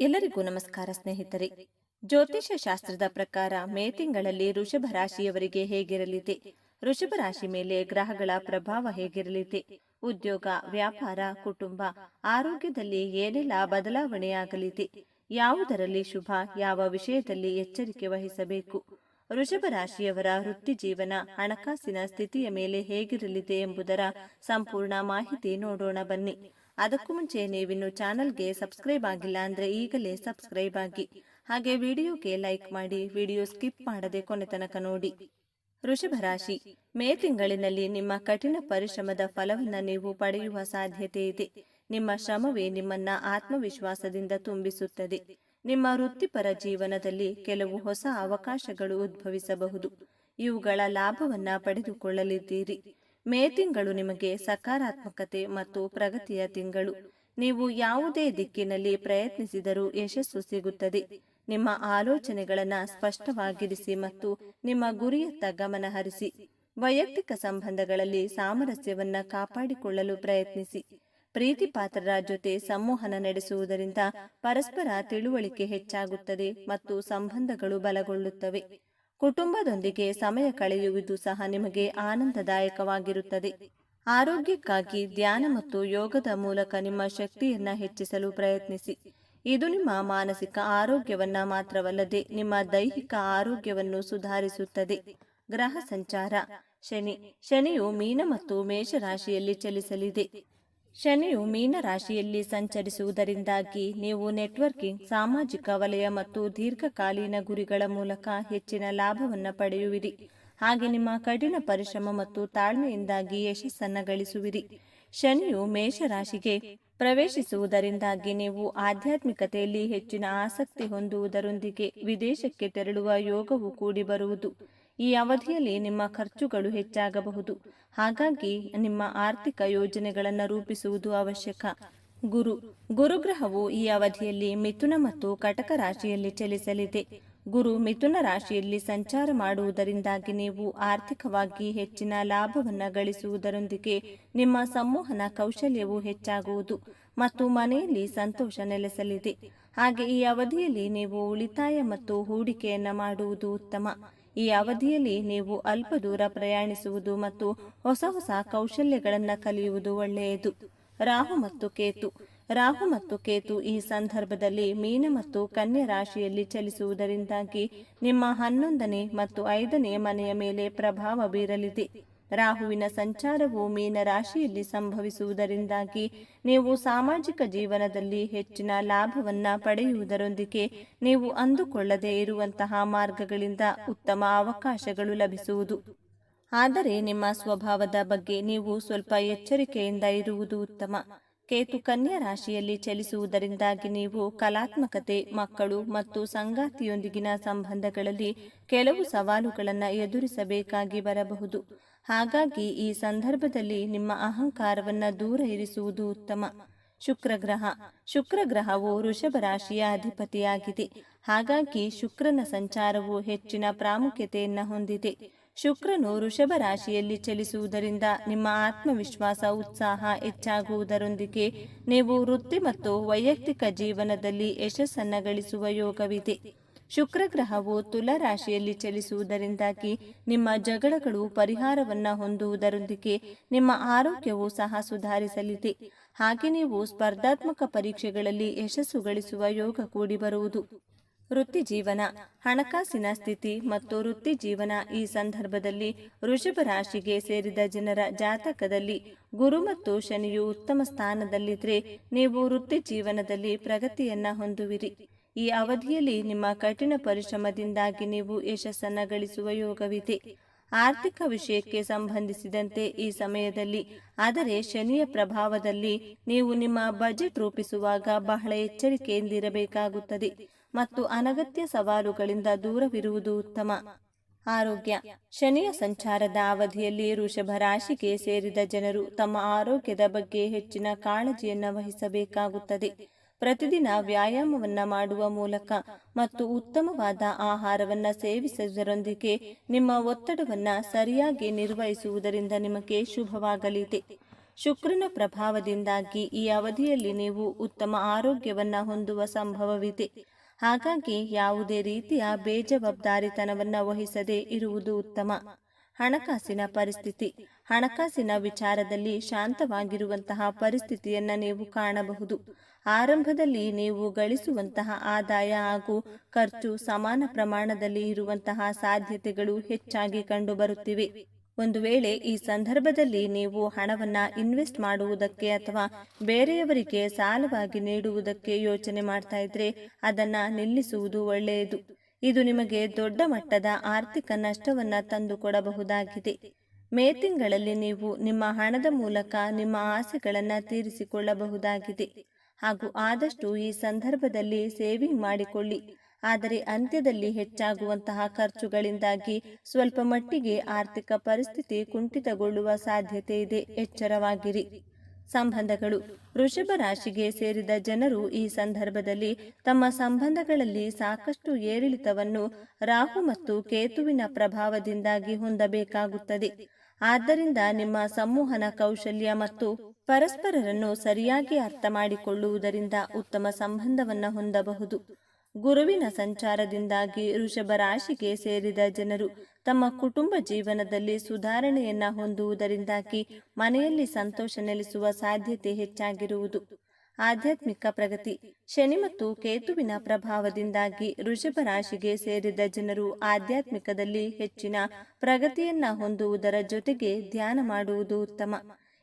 ಎಲ್ಲರಿಗೂ ನಮಸ್ಕಾರ ಸ್ನೇಹಿತರೆ. ಜ್ಯೋತಿಷ್ಯ ಶಾಸ್ತ್ರದ ಪ್ರಕಾರ ಮೇ ತಿಂಗಳಲ್ಲಿ ಋಷಭ ರಾಶಿಯವರಿಗೆ ಹೇಗಿರಲಿದೆ? ಋಷಭ ರಾಶಿ ಮೇಲೆ ಗ್ರಹಗಳ ಪ್ರಭಾವ ಹೇಗಿರಲಿದೆ? ಉದ್ಯೋಗ, ವ್ಯಾಪಾರ, ಕುಟುಂಬ, ಆರೋಗ್ಯದಲ್ಲಿ ಏನೆಲ್ಲ ಬದಲಾವಣೆಯಾಗಲಿದೆ? ಯಾವುದರಲ್ಲಿ ಶುಭ, ಯಾವ ವಿಷಯದಲ್ಲಿ ಎಚ್ಚರಿಕೆ ವಹಿಸಬೇಕು? ವೃಷಭ ರಾಶಿಯವರ ವೃತ್ತಿ ಜೀವನ ಹಣಕಾಸಿನ ಸ್ಥಿತಿಯ ಮೇಲೆ ಹೇಗಿರಲಿದೆ ಎಂಬುದರ ಸಂಪೂರ್ಣ ಮಾಹಿತಿ ನೋಡೋಣ ಬನ್ನಿ. ಅದಕ್ಕೂ ಮುಂಚೆ ನೀವಿನ್ನು ಚಾನಲ್ಗೆ ಸಬ್ಸ್ಕ್ರೈಬ್ ಆಗಿಲ್ಲ ಅಂದ್ರೆ ಈಗಲೇ ಸಬ್ಸ್ಕ್ರೈಬ್ ಆಗಿ. ಹಾಗೆ ವಿಡಿಯೋಗೆ ಲೈಕ್ ಮಾಡಿ, ವಿಡಿಯೋ ಸ್ಕಿಪ್ ಮಾಡದೆ ಕೊನೆ ತನಕ ನೋಡಿ. ವೃಷಭ ರಾಶಿ, ಮೇ ತಿಂಗಳಿನಲ್ಲಿ ನಿಮ್ಮ ಕಠಿಣ ಪರಿಶ್ರಮದ ಫಲವನ್ನು ನೀವು ಪಡೆಯುವ ಸಾಧ್ಯತೆ ಇದೆ. ನಿಮ್ಮ ಶ್ರಮವೇ ನಿಮ್ಮನ್ನ ಆತ್ಮವಿಶ್ವಾಸದಿಂದ ತುಂಬಿಸುತ್ತದೆ. ನಿಮ್ಮ ವೃತ್ತಿಪರ ಜೀವನದಲ್ಲಿ ಕೆಲವು ಹೊಸ ಅವಕಾಶಗಳು ಉದ್ಭವಿಸಬಹುದು. ಇವುಗಳ ಲಾಭವನ್ನ ಪಡೆದುಕೊಳ್ಳಲಿದ್ದೀರಿ. ಮೇ ತಿಂಗಳು ನಿಮಗೆ ಸಕಾರಾತ್ಮಕತೆ ಮತ್ತು ಪ್ರಗತಿಯ ತಿಂಗಳು. ನೀವು ಯಾವುದೇ ದಿಕ್ಕಿನಲ್ಲಿ ಪ್ರಯತ್ನಿಸಿದರೂ ಯಶಸ್ಸು ಸಿಗುತ್ತದೆ. ನಿಮ್ಮ ಆಲೋಚನೆಗಳನ್ನು ಸ್ಪಷ್ಟವಾಗಿರಿಸಿ ಮತ್ತು ನಿಮ್ಮ ಗುರಿಯತ್ತ ಗಮನ ಹರಿಸಿ. ವೈಯಕ್ತಿಕ ಸಂಬಂಧಗಳಲ್ಲಿ ಸಾಮರಸ್ಯವನ್ನು ಕಾಪಾಡಿಕೊಳ್ಳಲು ಪ್ರಯತ್ನಿಸಿ. ಪ್ರೀತಿಪಾತ್ರರ ಜೊತೆ ಸಂವಹನ ನಡೆಸುವುದರಿಂದ ಪರಸ್ಪರ ತಿಳುವಳಿಕೆ ಹೆಚ್ಚಾಗುತ್ತದೆ ಮತ್ತು ಸಂಬಂಧಗಳು ಬಲಗೊಳ್ಳುತ್ತವೆ. ಕುಟುಂಬದೊಂದಿಗೆ ಸಮಯ ಕಳೆಯುವುದು ಸಹ ನಿಮಗೆ ಆನಂದದಾಯಕವಾಗಿರುತ್ತದೆ. ಆರೋಗ್ಯಕ್ಕಾಗಿ ಧ್ಯಾನ ಮತ್ತು ಯೋಗದ ಮೂಲಕ ನಿಮ್ಮ ಶಕ್ತಿಯನ್ನು ಹೆಚ್ಚಿಸಲು ಪ್ರಯತ್ನಿಸಿ. ಇದು ನಿಮ್ಮ ಮಾನಸಿಕ ಆರೋಗ್ಯವನ್ನ ಮಾತ್ರವಲ್ಲದೆ ನಿಮ್ಮ ದೈಹಿಕ ಆರೋಗ್ಯವನ್ನು ಸುಧಾರಿಸುತ್ತದೆ. ಗ್ರಹ ಸಂಚಾರ. ಶನಿ. ಶನಿಯು ಮೀನ ಮತ್ತು ಮೇಷರಾಶಿಯಲ್ಲಿ ಚಲಿಸಲಿದೆ. ಶನಿಯು ಮೀನ ರಾಶಿಯಲ್ಲಿ ಸಂಚರಿಸುವುದರಿಂದಾಗಿ ನೀವು ನೆಟ್ವರ್ಕಿಂಗ್, ಸಾಮಾಜಿಕ ವಲಯ ಮತ್ತು ದೀರ್ಘಕಾಲೀನ ಗುರಿಗಳ ಮೂಲಕ ಹೆಚ್ಚಿನ ಲಾಭವನ್ನು ಪಡೆಯುವಿರಿ. ಹಾಗೆ ನಿಮ್ಮ ಕಠಿಣ ಪರಿಶ್ರಮ ಮತ್ತು ತಾಳ್ಮೆಯಿಂದಾಗಿ ಯಶಸ್ಸನ್ನು ಗಳಿಸುವಿರಿ. ಶನಿಯು ಮೇಷರಾಶಿಗೆ ಪ್ರವೇಶಿಸುವುದರಿಂದಾಗಿ ನೀವು ಆಧ್ಯಾತ್ಮಿಕತೆಯಲ್ಲಿ ಹೆಚ್ಚಿನ ಆಸಕ್ತಿ ಹೊಂದುವುದರೊಂದಿಗೆ ವಿದೇಶಕ್ಕೆ ತೆರಳುವ ಯೋಗವು ಕೂಡಿ ಬರುವುದು ಈ ಅವಧಿಯಲ್ಲಿ ನಿಮ್ಮ ಖರ್ಚುಗಳು ಹೆಚ್ಚಾಗಬಹುದು. ಹಾಗಾಗಿ ನಿಮ್ಮ ಆರ್ಥಿಕ ಯೋಜನೆಗಳನ್ನು ರೂಪಿಸುವುದು ಅವಶ್ಯಕ. ಗುರು, ಗುರುಗ್ರಹವು ಈ ಅವಧಿಯಲ್ಲಿ ಮಿಥುನ ಮತ್ತು ಕಟಕ ರಾಶಿಯಲ್ಲಿ ಚಲಿಸಲಿದೆ. ಗುರು, ಮಿಥುನ ರಾಶಿಯಲ್ಲಿ ಸಂಚಾರ ಮಾಡುವುದರಿಂದಾಗಿ ನೀವು ಆರ್ಥಿಕವಾಗಿ ಹೆಚ್ಚಿನ ಲಾಭವನ್ನು ಗಳಿಸುವುದರೊಂದಿಗೆ ನಿಮ್ಮ ಸಂವಹನ ಕೌಶಲ್ಯವು ಹೆಚ್ಚಾಗುವುದು ಮತ್ತು ಮನೆಯಲ್ಲಿ ಸಂತೋಷ ನೆಲೆಸಲಿದೆ. ಹಾಗೆ ಈ ಅವಧಿಯಲ್ಲಿ ನೀವು ಉಳಿತಾಯ ಮತ್ತು ಹೂಡಿಕೆಯನ್ನು ಮಾಡುವುದು ಉತ್ತಮ. ಈ ಅವಧಿಯಲ್ಲಿ ನೀವು ಅಲ್ಪ ದೂರ ಪ್ರಯಾಣಿಸುವುದು ಮತ್ತು ಹೊಸ ಹೊಸ ಕೌಶಲ್ಯಗಳನ್ನು ಕಲಿಯುವುದು ಒಳ್ಳೆಯದು. ರಾಹು ಮತ್ತು ಕೇತು. ರಾಹು ಮತ್ತು ಕೇತು ಈ ಸಂದರ್ಭದಲ್ಲಿ ಮೀನ ಮತ್ತು ಕನ್ಯಾ ರಾಶಿಯಲ್ಲಿ ಚಲಿಸುವುದರಿಂದಾಗಿ ನಿಮ್ಮ ಹನ್ನೊಂದನೇ ಮತ್ತು ಐದನೇ ಮನೆಯ ಮೇಲೆ ಪ್ರಭಾವ ಬೀರಲಿದೆ. ರಾಹುವಿನ ಸಂಚಾರವು ಮೀನ ರಾಶಿಯಲ್ಲಿ ಸಂಭವಿಸುವುದರಿಂದಾಗಿ ನೀವು ಸಾಮಾಜಿಕ ಜೀವನದಲ್ಲಿ ಹೆಚ್ಚಿನ ಲಾಭವನ್ನು ಪಡೆಯುವುದರೊಂದಿಗೆ ನೀವು ಅಂದುಕೊಳ್ಳದೇ ಇರುವಂತಹ ಮಾರ್ಗಗಳಿಂದ ಉತ್ತಮ ಅವಕಾಶಗಳು ಲಭಿಸುವುದು. ಆದರೆ ನಿಮ್ಮ ಸ್ವಭಾವದ ಬಗ್ಗೆ ನೀವು ಸ್ವಲ್ಪ ಎಚ್ಚರಿಕೆಯಿಂದ ಇರುವುದು ಉತ್ತಮ. ಕೇತು ಕನ್ಯಾ ರಾಶಿಯಲ್ಲಿ ಚಲಿಸುವುದರಿಂದಾಗಿ ನೀವು ಕಲಾತ್ಮಕತೆ, ಮಕ್ಕಳು ಮತ್ತು ಸಂಗಾತಿಯೊಂದಿಗಿನ ಸಂಬಂಧಗಳಲ್ಲಿ ಕೆಲವು ಸವಾಲುಗಳನ್ನು ಎದುರಿಸಬೇಕಾಗಿ ಬರಬಹುದು. ಹಾಗಾಗಿ ಈ ಸಂದರ್ಭದಲ್ಲಿ ನಿಮ್ಮ ಅಹಂಕಾರವನ್ನು ದೂರ ಇರಿಸುವುದು ಉತ್ತಮ. ಶುಕ್ರಗ್ರಹ ಶುಕ್ರಗ್ರಹವು ವೃಷಭ ರಾಶಿಯ ಅಧಿಪತಿಯಾಗಿದೆ. ಹಾಗಾಗಿ ಶುಕ್ರನ ಸಂಚಾರವು ಹೆಚ್ಚಿನ ಪ್ರಾಮುಖ್ಯತೆಯನ್ನು ಹೊಂದಿದೆ. ಶುಕ್ರನು ವೃಷಭ ರಾಶಿಯಲ್ಲಿ ಚಲಿಸುವುದರಿಂದ ನಿಮ್ಮ ಆತ್ಮವಿಶ್ವಾಸ, ಉತ್ಸಾಹ ಹೆಚ್ಚಾಗುವುದರೊಂದಿಗೆ ನೀವು ವೃತ್ತಿ ಮತ್ತು ವೈಯಕ್ತಿಕ ಜೀವನದಲ್ಲಿ ಯಶಸ್ಸನ್ನು ಗಳಿಸುವ ಯೋಗವಿದೆ. ಶುಕ್ರ ಗ್ರಹವು ತುಲಾ ಚಲಿಸುವುದರಿಂದಾಗಿ ನಿಮ್ಮ ಜಗಳಗಳು ಪರಿಹಾರವನ್ನ ಹೊಂದುವುದರೊಂದಿಗೆ ನಿಮ್ಮ ಆರೋಗ್ಯವು ಸಹ ಸುಧಾರಿಸಲಿದೆ. ಹಾಗೆ ನೀವು ಸ್ಪರ್ಧಾತ್ಮಕ ಪರೀಕ್ಷೆಗಳಲ್ಲಿ ಯಶಸ್ಸು ಗಳಿಸುವ ಯೋಗ ಕೂಡಿ ಬರುವುದು. ವೃತ್ತಿ ಜೀವನ ಹಣಕಾಸಿನ ಸ್ಥಿತಿ ಮತ್ತು ವೃತ್ತಿ ಜೀವನ ಈ ಸಂದರ್ಭದಲ್ಲಿ ವೃಷಭ ರಾಶಿಗೆ ಸೇರಿದ ಜನರ ಜಾತಕದಲ್ಲಿ ಗುರು ಮತ್ತು ಶನಿಯು ಉತ್ತಮ ಸ್ಥಾನದಲ್ಲಿದ್ದರೆ ನೀವು ವೃತ್ತಿ ಜೀವನದಲ್ಲಿ ಪ್ರಗತಿಯನ್ನ ಹೊಂದುವಿರಿ. ಈ ಅವಧಿಯಲ್ಲಿ ನಿಮ್ಮ ಕಠಿಣ ಪರಿಶ್ರಮದಿಂದಾಗಿ ನೀವು ಯಶಸ್ಸನ್ನು ಗಳಿಸುವ ಯೋಗವಿದೆ. ಆರ್ಥಿಕ ವಿಷಯಕ್ಕೆ ಸಂಬಂಧಿಸಿದಂತೆ ಈ ಸಮಯದಲ್ಲಿ, ಆದರೆ ಶನಿಯ ಪ್ರಭಾವದಲ್ಲಿ ನೀವು ನಿಮ್ಮ ಬಜೆಟ್ ರೂಪಿಸುವಾಗ ಬಹಳ ಎಚ್ಚರಿಕೆಯಿಂದಿರಬೇಕಾಗುತ್ತದೆ. ಮತ್ತು ಅನಗತ್ಯ ಸವಾಲುಗಳಿಂದ ದೂರವಿರುವುದು ಉತ್ತಮ. ಆರೋಗ್ಯ. ಶನಿಯ ಸಂಚಾರದ ಅವಧಿಯಲ್ಲಿ ವೃಷಭ ರಾಶಿಗೆ ಸೇರಿದ ಜನರು ತಮ್ಮ ಆರೋಗ್ಯದ ಬಗ್ಗೆ ಹೆಚ್ಚಿನ ಕಾಳಜಿಯನ್ನು ವಹಿಸಬೇಕಾಗುತ್ತದೆ. ಪ್ರತಿದಿನ ವ್ಯಾಯಾಮವನ್ನು ಮಾಡುವ ಮೂಲಕ ಮತ್ತು ಉತ್ತಮವಾದ ಆಹಾರವನ್ನು ಸೇವಿಸುವುದರೊಂದಿಗೆ ನಿಮ್ಮ ಒತ್ತಡವನ್ನು ಸರಿಯಾಗಿ ನಿರ್ವಹಿಸುವುದರಿಂದ ನಿಮಗೆ ಶುಭವಾಗಲಿದೆ. ಶುಕ್ರನ ಪ್ರಭಾವದಿಂದಾಗಿ ಈ ಅವಧಿಯಲ್ಲಿ ನೀವು ಉತ್ತಮ ಆರೋಗ್ಯವನ್ನು ಹೊಂದುವ ಸಂಭವವಿದೆ. ಹಾಗಾಗಿ ಯಾವುದೇ ರೀತಿಯ ಬೇಜವಾಬ್ದಾರಿತನವನ್ನು ವಹಿಸದೆ ಇರುವುದು ಉತ್ತಮ. ಹಣಕಾಸಿನ ಪರಿಸ್ಥಿತಿ. ಹಣಕಾಸಿನ ವಿಚಾರದಲ್ಲಿ ಶಾಂತವಾಗಿರುವಂತಹ ಪರಿಸ್ಥಿತಿಯನ್ನು ನೀವು ಕಾಣಬಹುದು. ಆರಂಭದಲ್ಲಿ ನೀವು ಗಳಿಸುವಂತಹ ಆದಾಯ ಹಾಗೂ ಖರ್ಚು ಸಮಾನ ಪ್ರಮಾಣದಲ್ಲಿ ಇರುವಂತಹ ಸಾಧ್ಯತೆಗಳು ಹೆಚ್ಚಾಗಿ ಕಂಡುಬರುತ್ತಿವೆ. ಒಂದು ವೇಳೆ ಈ ಸಂದರ್ಭದಲ್ಲಿ ನೀವು ಹಣವನ್ನು ಇನ್ವೆಸ್ಟ್ ಮಾಡುವುದಕ್ಕೆ ಅಥವಾ ಬೇರೆಯವರಿಗೆ ಸಾಲವಾಗಿ ನೀಡುವುದಕ್ಕೆ ಯೋಚನೆ ಮಾಡ್ತಾ ಇದ್ರೆ ಅದನ್ನು ನಿಲ್ಲಿಸುವುದು ಒಳ್ಳೆಯದು. ಇದು ನಿಮಗೆ ದೊಡ್ಡ ಮಟ್ಟದ ಆರ್ಥಿಕ ನಷ್ಟವನ್ನು ತಂದುಕೊಡಬಹುದಾಗಿದೆ. ಮೇ ತಿಂಗಳಲ್ಲಿ ನೀವು ನಿಮ್ಮ ಹಣದ ಮೂಲಕ ನಿಮ್ಮ ಆಸೆಗಳನ್ನು ತೀರಿಸಿಕೊಳ್ಳಬಹುದಾಗಿದೆ. ಹಾಗೂ ಆದಷ್ಟು ಈ ಸಂದರ್ಭದಲ್ಲಿ ಸೇವಿಂಗ್ ಮಾಡಿಕೊಳ್ಳಿ. ಆದರೆ ಅಂತ್ಯದಲ್ಲಿ ಹೆಚ್ಚಾಗುವಂತಹ ಖರ್ಚುಗಳಿಂದಾಗಿ ಸ್ವಲ್ಪ ಮಟ್ಟಿಗೆ ಆರ್ಥಿಕ ಪರಿಸ್ಥಿತಿ ಕುಂಠಿತಗೊಳ್ಳುವ ಸಾಧ್ಯತೆ ಇದೆ. ಎಚ್ಚರವಾಗಿರಿ. ಸಂಬಂಧಗಳು. ವೃಷಭ ರಾಶಿಗೆ ಸೇರಿದ ಜನರು ಈ ಸಂದರ್ಭದಲ್ಲಿ ತಮ್ಮ ಸಂಬಂಧಗಳಲ್ಲಿ ಸಾಕಷ್ಟು ಏರಿಳಿತವನ್ನು ರಾಹು ಮತ್ತು ಕೇತುವಿನ ಪ್ರಭಾವದಿಂದಾಗಿ ಹೊಂದಬೇಕಾಗುತ್ತದೆ. ಆದ್ದರಿಂದ ನಿಮ್ಮ ಸಂವಹನ ಕೌಶಲ್ಯ ಮತ್ತು ಪರಸ್ಪರರನ್ನು ಸರಿಯಾಗಿ ಅರ್ಥ ಮಾಡಿಕೊಳ್ಳುವುದರಿಂದ ಉತ್ತಮ ಸಂಬಂಧವನ್ನು ಹೊಂದಬಹುದು. ಗುರುವಿನ ಸಂಚಾರದಿಂದಾಗಿ ವೃಷಭ ರಾಶಿಗೆ ಸೇರಿದ ಜನರು ತಮ್ಮ ಕುಟುಂಬ ಜೀವನದಲ್ಲಿ ಸುಧಾರಣೆಯನ್ನ ಹೊಂದುವುದರಿಂದಾಗಿ ಮನೆಯಲ್ಲಿ ಸಂತೋಷ ನೆಲೆಸುವ ಸಾಧ್ಯತೆ ಹೆಚ್ಚಾಗಿರುವುದು. ಆಧ್ಯಾತ್ಮಿಕ ಪ್ರಗತಿ, ಶನಿ ಮತ್ತು ಕೇತುವಿನ ಪ್ರಭಾವದಿಂದಾಗಿ ವೃಷಭ ರಾಶಿಗೆ ಸೇರಿದ ಜನರು ಆಧ್ಯಾತ್ಮಿಕದಲ್ಲಿ ಹೆಚ್ಚಿನ ಪ್ರಗತಿಯನ್ನ ಹೊಂದುವುದರ ಜೊತೆಗೆ ಧ್ಯಾನ ಮಾಡುವುದು ಉತ್ತಮ.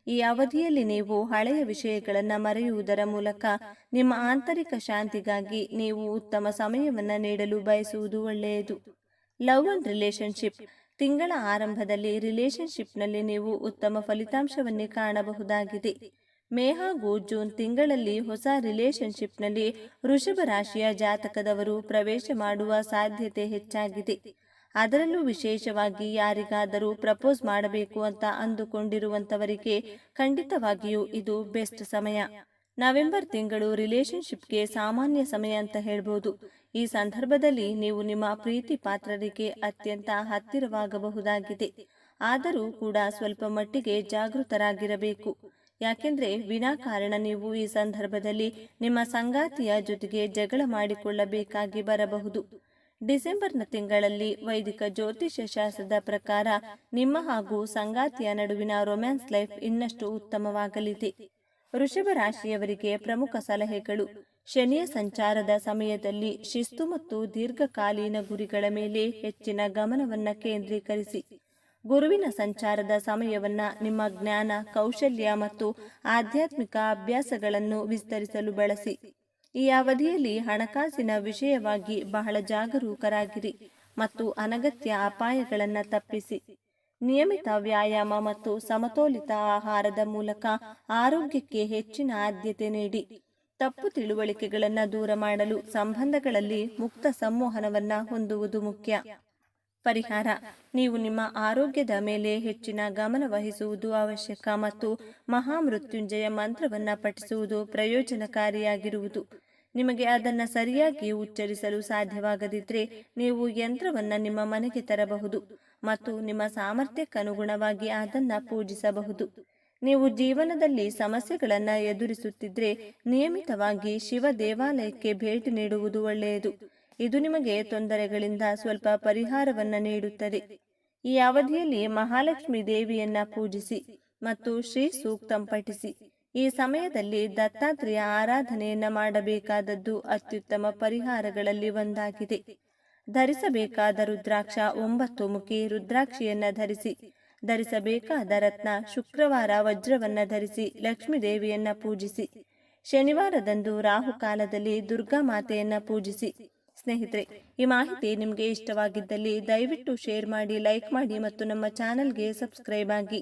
ಈ ಅವಧಿಯಲ್ಲಿ ನೀವು ಹಳೆಯ ವಿಷಯಗಳನ್ನು ಮರೆಯುವುದರ ಮೂಲಕ ನಿಮ್ಮ ಆಂತರಿಕ ಶಾಂತಿಗಾಗಿ ನೀವು ಉತ್ತಮ ಸಮಯವನ್ನು ನೀಡಲು ಬಯಸುವುದು ಒಳ್ಳೆಯದು. Love and relationship. ತಿಂಗಳ ಆರಂಭದಲ್ಲಿ ರಿಲೇಶನ್ಶಿಪ್ನಲ್ಲಿ ನೀವು ಉತ್ತಮ ಫಲಿತಾಂಶವನ್ನೇ ಕಾಣಬಹುದಾಗಿದೆ. ಮೇ ಹಾಗೂ ಜೂನ್ ತಿಂಗಳಲ್ಲಿ ಹೊಸ ರಿಲೇಶನ್ಶಿಪ್ನಲ್ಲಿ ವೃಷಭ ರಾಶಿಯ ಜಾತಕದವರು ಪ್ರವೇಶ ಮಾಡುವ ಸಾಧ್ಯತೆ ಹೆಚ್ಚಾಗಿದೆ. ಅದರಲ್ಲೂ ವಿಶೇಷವಾಗಿ ಯಾರಿಗಾದರೂ ಪ್ರಪೋಸ್ ಮಾಡಬೇಕು ಅಂತ ಅಂದುಕೊಂಡಿರುವಂತವರಿಗೆ ಖಂಡಿತವಾಗಿಯೂ ಇದು ಬೆಸ್ಟ್ ಸಮಯ. ನವೆಂಬರ್ ತಿಂಗಳು ರಿಲೇಶನ್ಶಿಪ್ಗೆ ಸಾಮಾನ್ಯ ಸಮಯ ಅಂತ ಹೇಳ್ಬೋದು. ಈ ಸಂದರ್ಭದಲ್ಲಿ ನೀವು ನಿಮ್ಮ ಪ್ರೀತಿ ಪಾತ್ರರಿಗೆ ಅತ್ಯಂತ ಹತ್ತಿರವಾಗಬಹುದಾಗಿದೆ. ಆದರೂ ಕೂಡ ಸ್ವಲ್ಪ ಮಟ್ಟಿಗೆ ಜಾಗೃತರಾಗಿರಬೇಕು. ಯಾಕೆಂದ್ರೆ ವಿನಾಕಾರಣ ನೀವು ಈ ಸಂದರ್ಭದಲ್ಲಿ ನಿಮ್ಮ ಸಂಗಾತಿಯ ಜೊತೆಗೆ ಜಗಳ ಮಾಡಿಕೊಳ್ಳಬೇಕಾಗಿ ಬರಬಹುದು. ಡಿಸೆಂಬರ್ನ ತಿಂಗಳಲ್ಲಿ ವೈದಿಕ ಜ್ಯೋತಿಷ್ಯ ಶಾಸ್ತ್ರದ ಪ್ರಕಾರ ನಿಮ್ಮ ಹಾಗೂ ಸಂಗಾತಿಯ ನಡುವಿನ ರೊಮ್ಯಾನ್ಸ್ ಲೈಫ್ ಇನ್ನಷ್ಟು ಉತ್ತಮವಾಗಲಿದೆ. ವೃಷಭ ರಾಶಿಯವರಿಗೆ ಪ್ರಮುಖ ಸಲಹೆಗಳು ಶನಿಯ ಸಂಚಾರದ ಸಮಯದಲ್ಲಿ ಶಿಸ್ತು ಮತ್ತು ದೀರ್ಘಕಾಲೀನ ಗುರಿಗಳ ಮೇಲೆ ಹೆಚ್ಚಿನ ಗಮನವನ್ನು ಕೇಂದ್ರೀಕರಿಸಿ. ಗುರುವಿನ ಸಂಚಾರದ ಸಮಯವನ್ನ ನಿಮ್ಮ ಜ್ಞಾನ, ಕೌಶಲ್ಯ ಮತ್ತು ಆಧ್ಯಾತ್ಮಿಕ ಅಭ್ಯಾಸಗಳನ್ನು ವಿಸ್ತರಿಸಲು ಬಳಸಿ. ಈ ಅವಧಿಯಲ್ಲಿ ಹಣಕಾಸಿನ ವಿಷಯವಾಗಿ ಬಹಳ ಜಾಗರೂಕರಾಗಿರಿ ಮತ್ತು ಅನಗತ್ಯ ಅಪಾಯಗಳನ್ನು ತಪ್ಪಿಸಿ. ನಿಯಮಿತ ವ್ಯಾಯಾಮ ಮತ್ತು ಸಮತೋಲಿತ ಆಹಾರದ ಮೂಲಕ ಆರೋಗ್ಯಕ್ಕೆ ಹೆಚ್ಚಿನ ಆದ್ಯತೆ ನೀಡಿ. ತಪ್ಪು ತಿಳುವಳಿಕೆಗಳನ್ನು ದೂರ ಮಾಡಲು ಸಂಬಂಧಗಳಲ್ಲಿ ಮುಕ್ತ ಸಂವಹನವನ್ನು ಹೊಂದುವುದು ಮುಖ್ಯ. ಪರಿಹಾರ, ನೀವು ನಿಮ್ಮ ಆರೋಗ್ಯದ ಮೇಲೆ ಹೆಚ್ಚಿನ ಗಮನ ವಹಿಸುವುದು ಅವಶ್ಯಕ ಮತ್ತು ಮಹಾಮೃತ್ಯುಂಜಯ ಮಂತ್ರವನ್ನು ಪಠಿಸುವುದು ಪ್ರಯೋಜನಕಾರಿಯಾಗಿರುವುದು. ನಿಮಗೆ ಅದನ್ನು ಸರಿಯಾಗಿ ಉಚ್ಚರಿಸಲು ಸಾಧ್ಯವಾಗದಿದ್ದರೆ ನೀವು ಯಂತ್ರವನ್ನು ನಿಮ್ಮ ಮನೆಗೆ ತರಬಹುದು ಮತ್ತು ನಿಮ್ಮ ಸಾಮರ್ಥ್ಯಕ್ಕನುಗುಣವಾಗಿ ಅದನ್ನು ಪೂಜಿಸಬಹುದು. ನೀವು ಜೀವನದಲ್ಲಿ ಸಮಸ್ಯೆಗಳನ್ನು ಎದುರಿಸುತ್ತಿದ್ದರೆ ನಿಯಮಿತವಾಗಿ ಶಿವ ದೇವಾಲಯಕ್ಕೆ ಭೇಟಿ ನೀಡುವುದು ಒಳ್ಳೆಯದು. ಇದು ನಿಮಗೆ ತೊಂದರೆಗಳಿಂದ ಸ್ವಲ್ಪ ಪರಿಹಾರವನ್ನು ನೀಡುತ್ತದೆ. ಈ ಅವಧಿಯಲ್ಲಿ ಮಹಾಲಕ್ಷ್ಮಿ ದೇವಿಯನ್ನ ಪೂಜಿಸಿ ಮತ್ತು ಶ್ರೀ ಸೂಕ್ತಂ ಪಠಿಸಿ. ಈ ಸಮಯದಲ್ಲಿ ದತ್ತಾತ್ರೇಯ ಆರಾಧನೆಯನ್ನು ಮಾಡಬೇಕಾದದ್ದು ಅತ್ಯುತ್ತಮ ಪರಿಹಾರಗಳಲ್ಲಿ ಒಂದಾಗಿದೆ. ಧರಿಸಬೇಕಾದ ರುದ್ರಾಕ್ಷ ಒಂಬತ್ತು ಮುಖಿ ರುದ್ರಾಕ್ಷಿಯನ್ನ ಧರಿಸಿ, ಧರಿಸಬೇಕಾದ ರತ್ನ ಶುಕ್ರವಾರ ವಜ್ರವನ್ನ ಧರಿಸಿ, ಲಕ್ಷ್ಮೀದೇವಿಯನ್ನ ಪೂಜಿಸಿ, ಶನಿವಾರದಂದು ರಾಹು ಕಾಲದಲ್ಲಿ ದುರ್ಗಾ ಮಾತೆಯನ್ನ ಪೂಜಿಸಿ. ಸ್ನೇಹಿತರೆ, ಈ ಮಾಹಿತಿ ನಿಮಗೆ ಇಷ್ಟವಾಗಿದ್ದಲ್ಲಿ ದಯವಿಟ್ಟು ಶೇರ್ ಮಾಡಿ, ಲೈಕ್ ಮಾಡಿ ಮತ್ತು ನಮ್ಮ ಚಾನಲ್ಗೆ ಸಬ್ಸ್ಕ್ರೈಬ್ ಆಗಿ.